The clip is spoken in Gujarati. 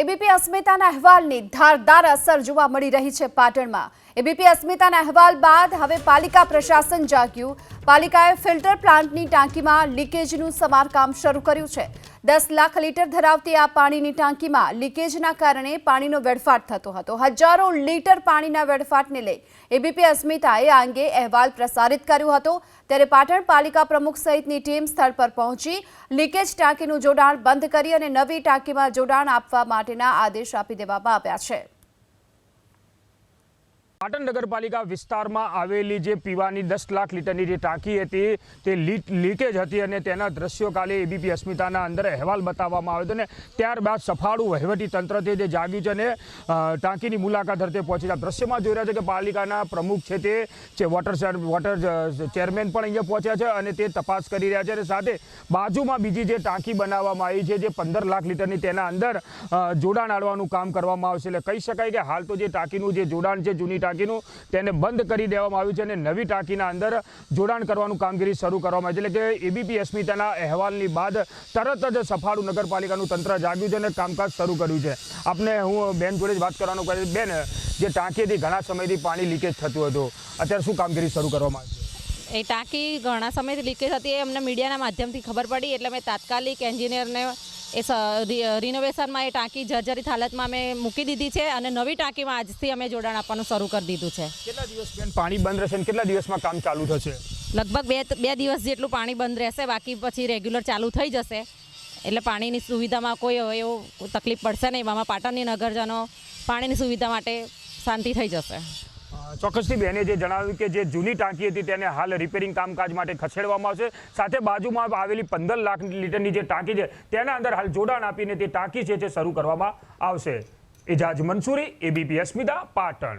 એબીપી અસ્મિતાના અહેવાલની ધારદાર અસર જોવા મળી રહી છે પાટણમાં. એબીપી અસ્મિતાના અહેવાલ બાદ હવે પાલિકા પ્રશાસન જાગ્યું. પાલિકાએ ફિલ્ટર પ્લાન્ટની ટાંકીમાં લીકેજનું સમારકામ શરૂ કર્યું છે. દસ લાખ લીટર ધરાવતી આ પાણીની ટાંકીમાં લીકેજના કારણે પાણીનો વેડફાટ થતો હતો. હજારો લીટર પાણીના વેડફાટને લઈ એબીપી અસ્મિતાએ આ અંગે અહેવાલ પ્રસારિત કર્યો હતો. ત્યારે પાટણ પાલિકા પ્રમુખ સહિતની ટીમ સ્થળ પર પહોંચી લીકેજ ટાંકીનું જોડાણ બંધ કરી અને નવી ટાંકીમાં જોડાણ આપવા માટેના આદેશ આપી દેવામાં આવ્યા છે. પાટણ નગરપાલિકા વિસ્તારમાં આવેલી જે પીવાની દસ લાખ લીટરની જે ટાંકી હતી, તે લીક લીકેજ હતી અને તેના દ્રશ્યો કાલે એબીપી અસ્મિતાના અંદર અહેવાલ બતાવવામાં આવ્યો હતો અને ત્યારબાદ સફાળું વહીવટી તંત્રથી જે જાગ્યું છે અને ટાંકીની મુલાકાત અર્થે પહોંચી છે. દ્રશ્યમાં જોઈ રહ્યા છે કે પાલિકાના પ્રમુખ છે તે, જે વોટર વોટર ચેરમેન પણ અહીંયા પહોંચ્યા છે અને તે તપાસ કરી રહ્યા છે અને સાથે બાજુમાં બીજી જે ટાંકી બનાવવામાં આવી છે, જે પંદર લાખ લીટરની તેના અંદર જોડાણ આડવાનું કામ કરવામાં આવશે. એટલે કહી શકાય કે હાલ તો જે ટાંકીનું જે જોડાણ છે, જૂની ટાંકીનું તેને બંધ કરી દેવામાં આવ્યું છે અને નવી ટાંકીના અંદર જોડાણ કરવાનું કામગીરી શરૂ કરવામાં આવી છે. એટલે કે એબીપી અસ્મિતાના અહેવાલની બાદ તરત જ સફાળું નગરપાલિકાનું તંત્ર જાગ્યું છે અને કામકાજ શરૂ કર્યું છે. આપને હું બેન જોડે જ વાત કરવાનો કહે બેન, જે ટાંકીથી ઘણા સમયથી પાણી લીકેજ થતું હતું, અત્યારે શું કામગીરી શરૂ કરવામાં આવી એ ટાંકી ઘણા સમયથી લીકેજ હતી એ અમને મીડિયાના માધ્યમથી ખબર પડી. એટલે મેં તાત્કાલિક એન્જિનિયરને એ રિનોવેશનમાં એ ટાંકી જર્જરિત હાલતમાં અમે મૂકી દીધી છે અને નવી ટાંકીમાં આજથી અમે જોડાણ આપવાનું શરૂ કરી દીધું છે. કેટલા દિવસ બેન પાણી બંધ રહેશે કેટલા દિવસમાં કામ ચાલુ થશે? લગભગ બે બે દિવસ જેટલું પાણી બંધ રહેશે બાકી પછી રેગ્યુલર ચાલુ થઈ જશે. એટલે પાણીની સુવિધામાં કોઈ હવે એવું તકલીફ પડશે નહીં. એમાં પાટણની નગરજનો પાણીની સુવિધા માટે શાંતિ થઈ જશે. ચોક્કસથી બેને જે જણાવ્યું કે જે જૂની ટાંકી હતી તેને હાલ રિપેરિંગ કામકાજ માટે ખસેડવામાં આવશે. સાથે બાજુમાં આવેલી પંદર લાખ લીટરની જે ટાંકી છે, તેના અંદર હાલ જોડાણ આપીને તે ટાંકી છે તે શરૂ કરવામાં આવશે. એજાજ મંસૂરી, એબીપી અસ્મિતા, પાટણ.